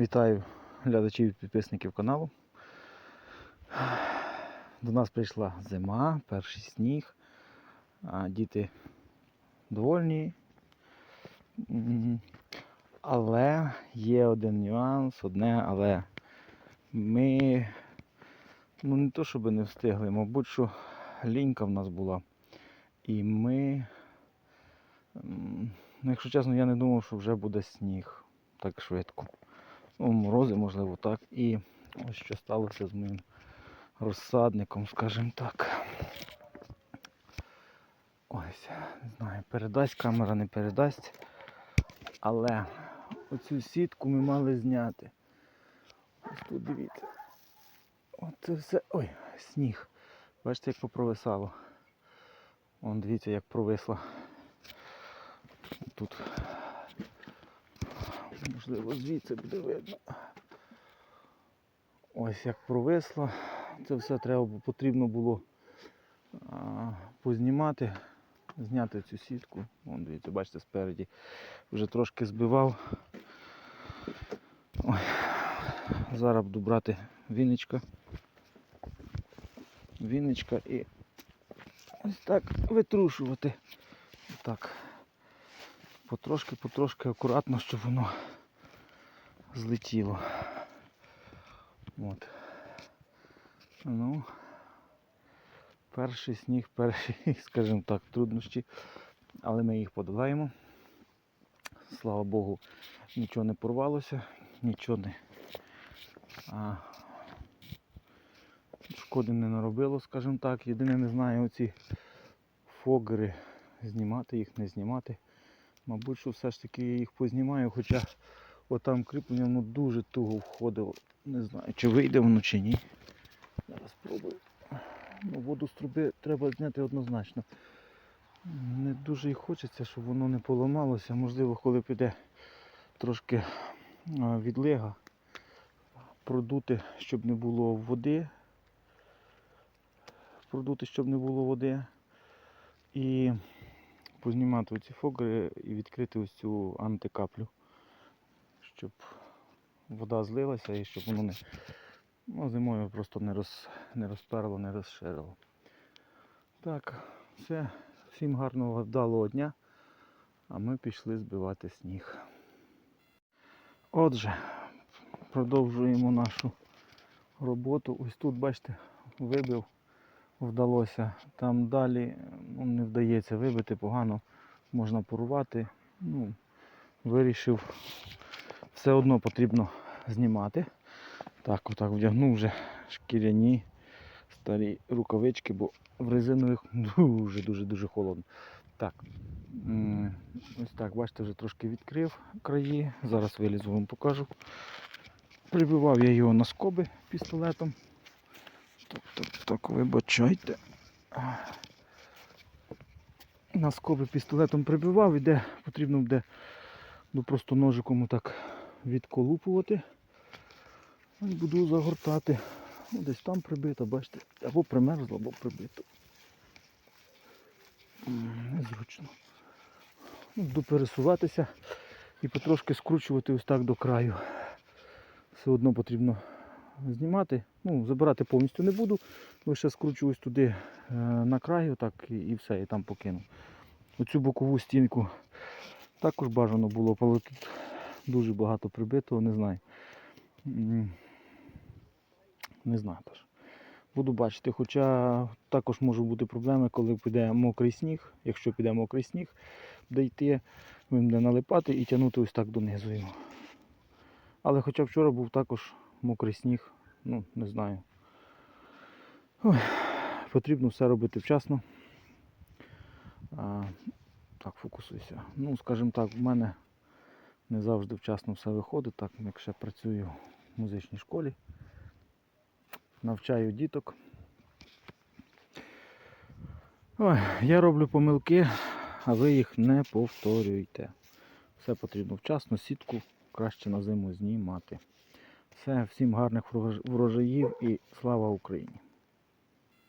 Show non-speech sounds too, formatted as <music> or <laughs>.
Вітаю глядачів і підписників каналу. До нас прийшла зима, перший сніг. Діти довольні. Але є один нюанс, одне, але ми ну не то, щоб не встигли, мабуть, що лінька в нас була. І ми, ну, якщо чесно, я не думав, що вже буде сніг так швидко. Ну, морози, можливо, так. І ось що сталося з моїм розсадником, скажімо так. Ось, не знаю, передасть камера, не передасть. Але оцю сітку ми мали зняти. Ось тут дивіться. Оце все. Ой, сніг. Бачите, як попровисало. Вон дивіться, як провисла. Тут можливо звідси буде видно. Ось як провисло. Це все треба потрібно було а, познімати, зняти цю сітку. Вон дивіться, бачите, спереді вже трошки збивав. Ой. Зараз буду брати віничка. Віничка і ось так витрушувати. Так. Потрошки, потрошки акуратно, щоб воно злетіло. От. Ну, перший сніг, <laughs> перші, скажімо так, труднощі, але ми їх подолаємо. Слава Богу, нічого не порвалося, нічого не а, шкоди не наробило, скажімо так. Єдине не знаю оці фогери, знімати їх, не знімати. Мабуть, що все ж таки я їх познімаю, хоча отам кріплення воно дуже туго входило. Не знаю, чи вийде воно чи ні. Зараз спробую. Ну, воду з труби треба зняти однозначно. Не дуже і хочеться, щоб воно не поламалося. Можливо, коли піде трошки відлига, продути, щоб не було води. Продути, щоб не було води. І познімати оці фогри і відкрити ось цю антикаплю, щоб вода злилася і щоб воно не ну, зимою просто не, роз, не розперло, не розширило. Так, все. Всім гарного вдалого дня, а ми пішли збивати сніг. Отже, продовжуємо нашу роботу. Ось тут, бачите, вибив, вдалося. Там далі ну, не вдається вибити, погано можна порвати. Ну, вирішив, все одно потрібно знімати. Так, отак вдягнув вже шкіряні старі рукавички, бо в резинових дуже-дуже-дуже холодно. Так. Ось так, бачите, вже трошки відкрив краї. Зараз вилізу вам покажу. Прибивав я його на скоби пістолетом. Так, так, так, вибачайте. На скоби пістолетом прибивав, іде, потрібно буде ну, просто ножиком так відколупувати. І буду загортати. Ну, десь там прибито, бачите, або примерзло, або прибито. Незручно. Ну, Буду пересуватися і потрошки скручувати ось так до краю. Все одно потрібно знімати. Ну, забирати повністю не буду. Лише скручу ось туди е, на краю, так і, і все, і там покину. Оцю бокову стінку також бажано було, але тут дуже багато прибитого, не знаю. Не знаю теж. Буду бачити, хоча також можуть бути проблеми, коли піде мокрий сніг. Якщо піде мокрий сніг, де йти, він буде налипати і тягнути ось так донизу його. Але хоча вчора був також мокрий сніг, ну не знаю. Ой, потрібно все робити вчасно. А, так, фокусуйся. Ну, скажімо так, в мене не завжди вчасно все виходить, так як ще працюю в музичній школі навчаю діток. Ой, я роблю помилки, а ви їх не повторюйте. Все потрібно вчасно, сітку краще на зиму знімати. Все, всім гарних врожаїв і слава Україні!